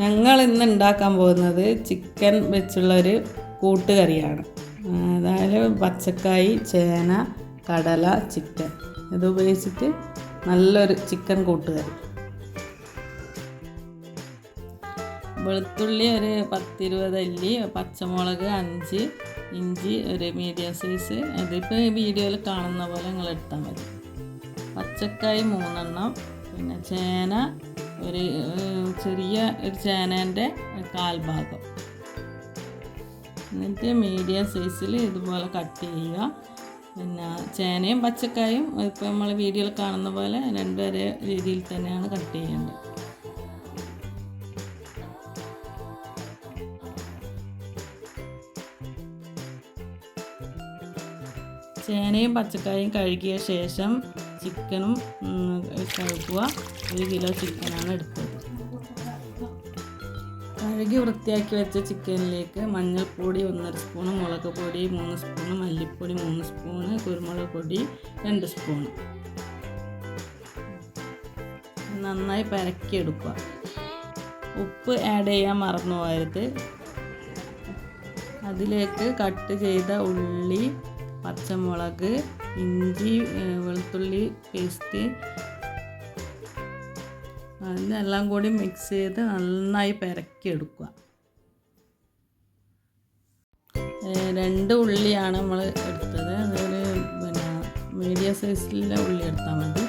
ഞങ്ങൾ ഇന്ന് ഉണ്ടാക്കാൻ പോകുന്നത് ചിക്കൻ വെച്ചുള്ള ഒരു കൂട്ടുകറിയാണ് അതായത് പച്ചക്കായി ചേന കടല ചിക്കൻ. ഇത് ഉപയോഗിച്ചിട്ട് നല്ലൊരു ചിക്കൻ കൂട്ടുകറി. വെളുത്തുള്ളി ഒരു പത്തിരുപത് അല്ലി പച്ചമുളക് അഞ്ച് ഇഞ്ചി ഒരു മീഡിയം സൈസ് ഇതിപ്പോൾ വീഡിയോയിൽ കാണുന്ന പോലെ നിങ്ങൾ എടുത്താൽ മതി. പച്ചക്കായി മൂന്നെണ്ണം പിന്നെ ചേന ഒരു ചെറിയ ഒരു ചേനേന്റെ കാൽഭാഗം എന്നിട്ട് മീഡിയം സൈസിൽ ഇതുപോലെ കട്ട് ചെയ്യുക. പിന്നെ ചേനയും പച്ചക്കായും ഇപ്പോൾ നമ്മൾ വീഡിയോയിൽ കാണുന്ന പോലെ രണ്ടുപേരെ രീതിയിൽ തന്നെയാണ് കട്ട് ചെയ്യേണ്ടത്. ചേനയും പച്ചക്കായും കഴുകിയ ശേഷം ചിക്കനും കഴുകുക ഒരു കിലോ ചിക്കനാണ് എടുത്തത്. കഴുകി വൃത്തിയാക്കി വെച്ച ചിക്കനിലേക്ക് മഞ്ഞൾപ്പൊടി ഒന്നര സ്പൂണ് മുളക് പൊടി മൂന്ന് സ്പൂണ് മല്ലിപ്പൊടി മൂന്ന് സ്പൂണ് കുരുമുളക് പൊടി രണ്ട് സ്പൂണ്. നന്നായി പരക്കിയെടുക്കുക. ഉപ്പ് ആഡ് ചെയ്യാൻ മറന്നു പോയത് അതിലേക്ക് കട്ട് ചെയ്ത ഉള്ളി പച്ചമുളക് ഇഞ്ചി വെളുത്തുള്ളി പേസ്റ്റ്. അതിനെല്ലാം കൂടി മിക്സ് ചെയ്ത് നന്നായി പെരക്കിയെടുക്കുക. രണ്ട് ഉള്ളിയാണ് നമ്മൾ എടുത്തത്. അതൊരു പിന്നെ മീഡിയം സൈസിലുള്ള ഉള്ളി എടുത്താൽ മതി.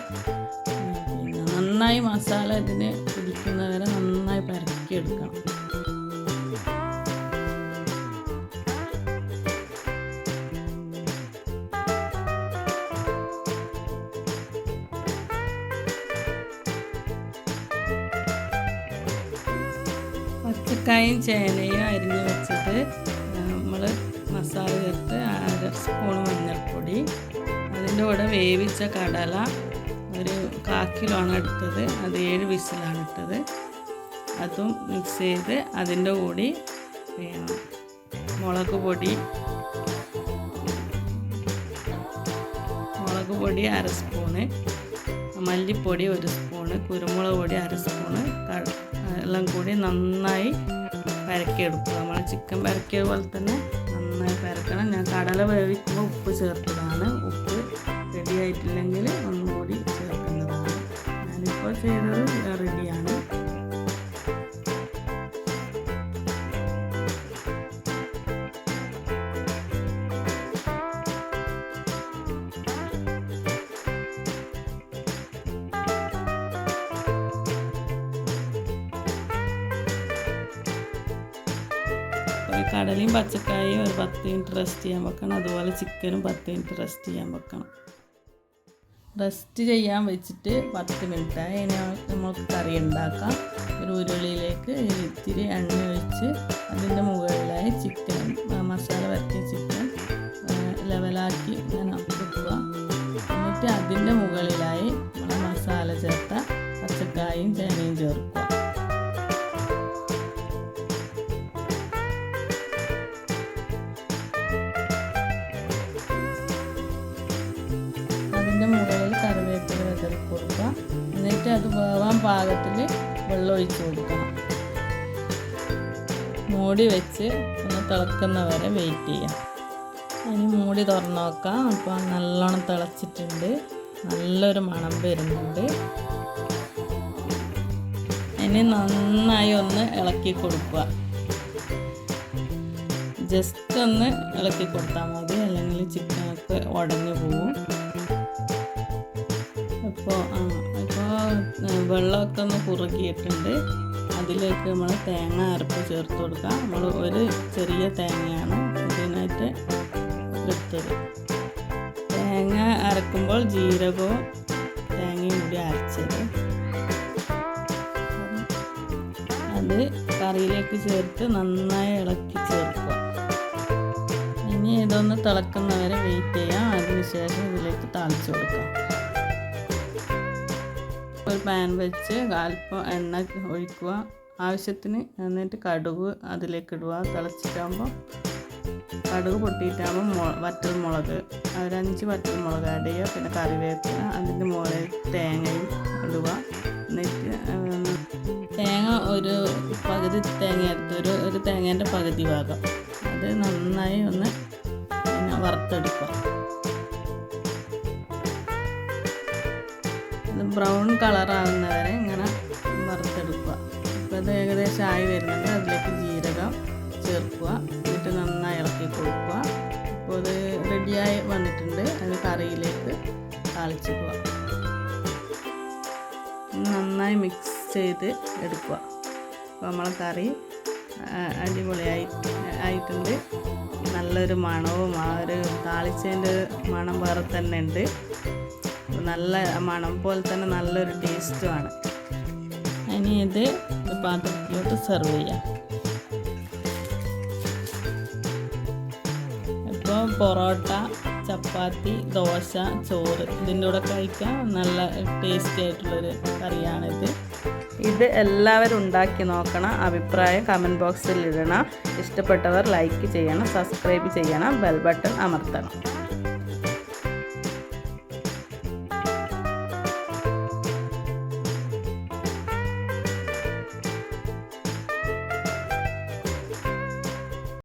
നന്നായി മസാല ഇതിന് പിടിക്കുന്നവരെ നന്നായി പെരക്കിയെടുക്കണം. പച്ചക്കായും ചേനയും അരിഞ്ഞ് വെച്ചിട്ട് നമ്മൾ മസാല ചേർത്ത് അര സ്പൂൺ മഞ്ഞൾപ്പൊടി. അതിന്റെ കൂടെ വേവിച്ച കടല ഒരു കാ കിലോ ആണ് എടുത്തത്. അത് ഏഴ് വിസിലാണ് ഇട്ടത്. അതും മിക്സ് ചെയ്ത് അതിന്റെ കൂടി മുളക് പൊടി മുളക് പൊടി അര സ്പൂണ് മല്ലിപ്പൊടി ഒരു സ്പൂണ് കുരുമുളക് പൊടി അര സ്പൂണ് എല്ലാം കൂടി നന്നായി പരക്കിയെടുക്കുക നമ്മൾ ചിക്കൻ പരക്കിയ പോലെ തന്നെ നന്നായി പരക്കണം. ഞാൻ കടല വേവിക്കുമ്പോൾ ഉപ്പ് ചേർത്തതാണ് ഉപ്പ് റെഡി ആയിട്ടില്ലെങ്കിൽ ഒന്നുകൂടി ചേർക്കുന്നതാണ് ഞാനിപ്പോൾ ചെയ്തത് റെഡിയാണ് കടലയും പച്ചക്കായും ഒരു പത്ത് മിനിറ്റ് റെസ്റ്റ് ചെയ്യാൻ വെക്കണം. അതുപോലെ ചിക്കനും പത്ത് മിനിറ്റ് റെസ്റ്റ് ചെയ്യാൻ വെക്കണം. റെസ്റ്റ് ചെയ്യാൻ വെച്ചിട്ട് പത്ത് മിനിറ്റായി ഇനി നമുക്ക് കറി ഉണ്ടാക്കാം. ഒരു ഉരുളിയിലേക്ക് ഇത്തിരി എണ്ണ ഒഴിച്ച് അതിന്റെ മുകളിലായി ചിക്കൻ മസാല വരട്ടിയ ചിക്കൻ ലെവലാക്കി ഇങ്ങനെ കൊടുക്കുക എന്നിട്ട് അതിന്റെ മുകളിലായി എന്നിട്ട് അത് വേവാൻ പാകത്തിൽ വെള്ളം ഒഴിച്ച് കൊടുക്കണം. മൂടി വെച്ച് ഒന്ന് തിളക്കുന്ന വരെ വെയിറ്റ് ചെയ്യാം. ഇനി മൂടി തുറന്ന് നോക്കാം. അപ്പോൾ നല്ലോണം തിളച്ചിട്ടുണ്ട്. നല്ലൊരു മണം വരുന്നുണ്ട്. ഇനി നന്നായി ഒന്ന് ഇളക്കി കൊടുക്കുക. ജസ്റ്റ് ഒന്ന് ഇളക്കി കൊടുത്താൽ മതി. അല്ലെങ്കിൽ ചിക്കനൊക്കെ ഉടഞ്ഞു പോവും. അപ്പോൾ ആ വെള്ളമൊക്കെ ഒന്ന് കുറുകിയിട്ടുണ്ട് അതിലേക്ക് നമ്മൾ തേങ്ങ അരപ്പ് ചേർത്ത് കൊടുക്കാം. നമ്മൾ ഒരു ചെറിയ തേങ്ങയാണ് ഇതിനായിട്ട് എടുത്തത്. തേങ്ങ അരക്കുമ്പോൾ ജീരകവും തേങ്ങയും കൂടി അരച്ചത്. അത് കറിയിലേക്ക് ചേർത്ത് നന്നായി ഇളക്കി ചേർക്കുക. ഇനി ഇതൊന്ന് തിളക്കുന്നവരെ വെയിറ്റ് ചെയ്യാം. അതിനുശേഷം ഇതിലേക്ക് തളിച്ചു കൊടുക്കാം. ഒരു പാൻ വെച്ച് അല്പം എണ്ണ ഒഴിക്കുക. ആവശ്യത്തിന് എന്നിട്ട് കടുക് അതിലേക്ക് ഇടുക. തിളച്ചിട്ടാകുമ്പോൾ കടുക് പൊട്ടിയിട്ടാകുമ്പോൾ മുള വറ്റൽ മുളക് ഒരഞ്ച് വറ്റൽ മുളക് ആഡ് ചെയ്യുക. പിന്നെ കറിവേപ്പില അതിന്റെ മുകളിൽ തേങ്ങയും ഇടുക. എന്നിട്ട് തേങ്ങ ഒരു പകുതി തേങ്ങ എടുത്ത് ഒരു ഒരു തേങ്ങേന്റെ പകുതി ഭാഗം. അത് നന്നായി ഒന്ന് വറുത്തെടുക്കുക. ബ്രൗൺ കളറാവുന്ന വരെ ഇങ്ങനെ വറുത്തെടുക്കുക. അപ്പോൾ അത് ഏകദേശം ആയി വരുന്നുണ്ട്. അതിലേക്ക് ജീരകം ചേർക്കുക. എന്നിട്ട് നന്നായി ഇളക്കി കൊടുക്കുക. അപ്പോൾ അത് റെഡിയായി വന്നിട്ടുണ്ട്. അത് കറിയിലേക്ക് താളിച്ചിക്കുക നന്നായി മിക്സ് ചെയ്ത് എടുക്കുക. അപ്പോൾ നമ്മളെ കറി അടിപൊളിയായി ആയിട്ടുണ്ട്. നല്ലൊരു മണവും ആ ഒരു താളിച്ചതിന്റെ മണം വേറെ തന്നെ ഉണ്ട്. നല്ല മണം പോലെ തന്നെ നല്ലൊരു ടേസ്റ്റുമാണ് ഇനി ഇത് പാത്രത്തിലോട്ട് സെർവ് ചെയ്യാം. ഇപ്പോൾ പൊറോട്ട ചപ്പാത്തി ദോശ ചോറ് ഇതിന്റെ കൂടെ കഴിക്കാൻ നല്ല ടേസ്റ്റി ആയിട്ടുള്ളൊരു കറിയാണിത്. ഇത് എല്ലാവരും ഉണ്ടാക്കി നോക്കണം. അഭിപ്രായം കമന്റ് ബോക്സിൽ ഇടണം. ഇഷ്ടപ്പെട്ടവർ ലൈക്ക് ചെയ്യണം. സബ്സ്ക്രൈബ് ചെയ്യണം. Bell button അമർത്തണം.